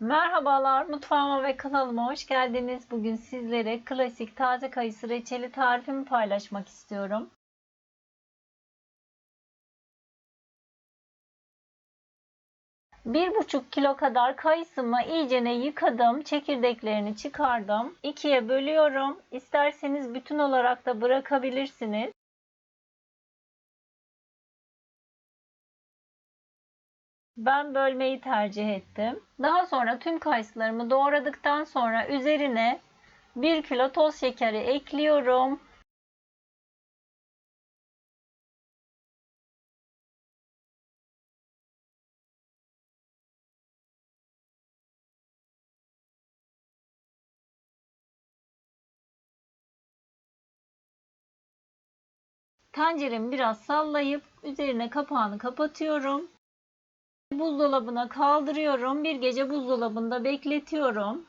Merhabalar, mutfağıma ve kanalıma hoş geldiniz. Bugün sizlere klasik taze kayısı reçeli tarifimi paylaşmak istiyorum. Bir buçuk kilo kadar kayısımı iyicene yıkadım, çekirdeklerini çıkardım. İkiye bölüyorum. İsterseniz bütün olarak da bırakabilirsiniz. Ben bölmeyi tercih ettim. Daha sonra tüm kayısılarımı doğradıktan sonra üzerine 1 kilo toz şekeri ekliyorum. Tenceremi biraz sallayıp üzerine kapağını kapatıyorum. Buzdolabına kaldırıyorum. Bir gece buzdolabında bekletiyorum.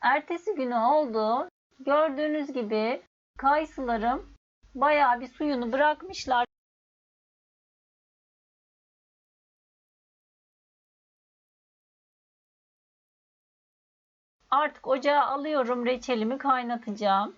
Ertesi günü oldu. Gördüğünüz gibi kayısılarım bayağı bir suyunu bırakmışlar. Artık ocağa alıyorum reçelimi kaynatacağım.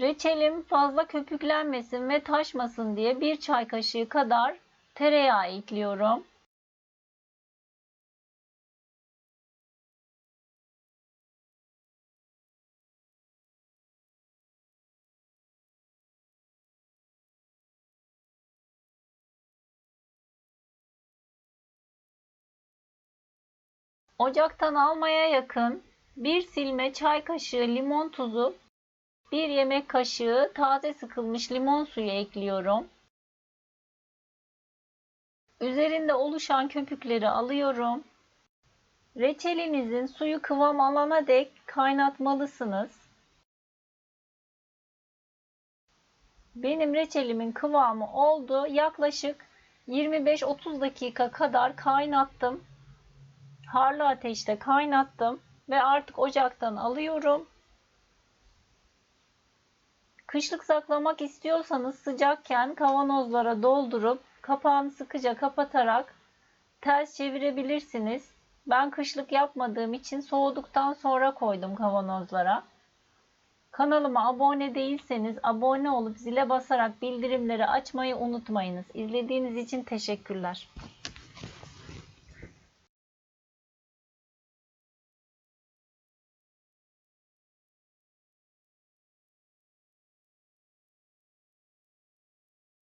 Reçelim fazla köpüklenmesin ve taşmasın diye bir çay kaşığı kadar tereyağı ekliyorum. Ocaktan almaya yakın bir silme çay kaşığı limon tuzu 1 yemek kaşığı taze sıkılmış limon suyu ekliyorum. Üzerinde oluşan köpükleri alıyorum. Reçelinizin suyu kıvam alana dek kaynatmalısınız. Benim reçelimin kıvamı oldu. Yaklaşık 25-30 dakika kadar kaynattım. Harlı ateşte kaynattım ve artık ocaktan alıyorum. Kışlık saklamak istiyorsanız sıcakken kavanozlara doldurup kapağını sıkıca kapatarak ters çevirebilirsiniz. Ben kışlık yapmadığım için soğuduktan sonra koydum kavanozlara. Kanalıma abone değilseniz abone olup zile basarak bildirimleri açmayı unutmayınız. İzlediğiniz için teşekkürler.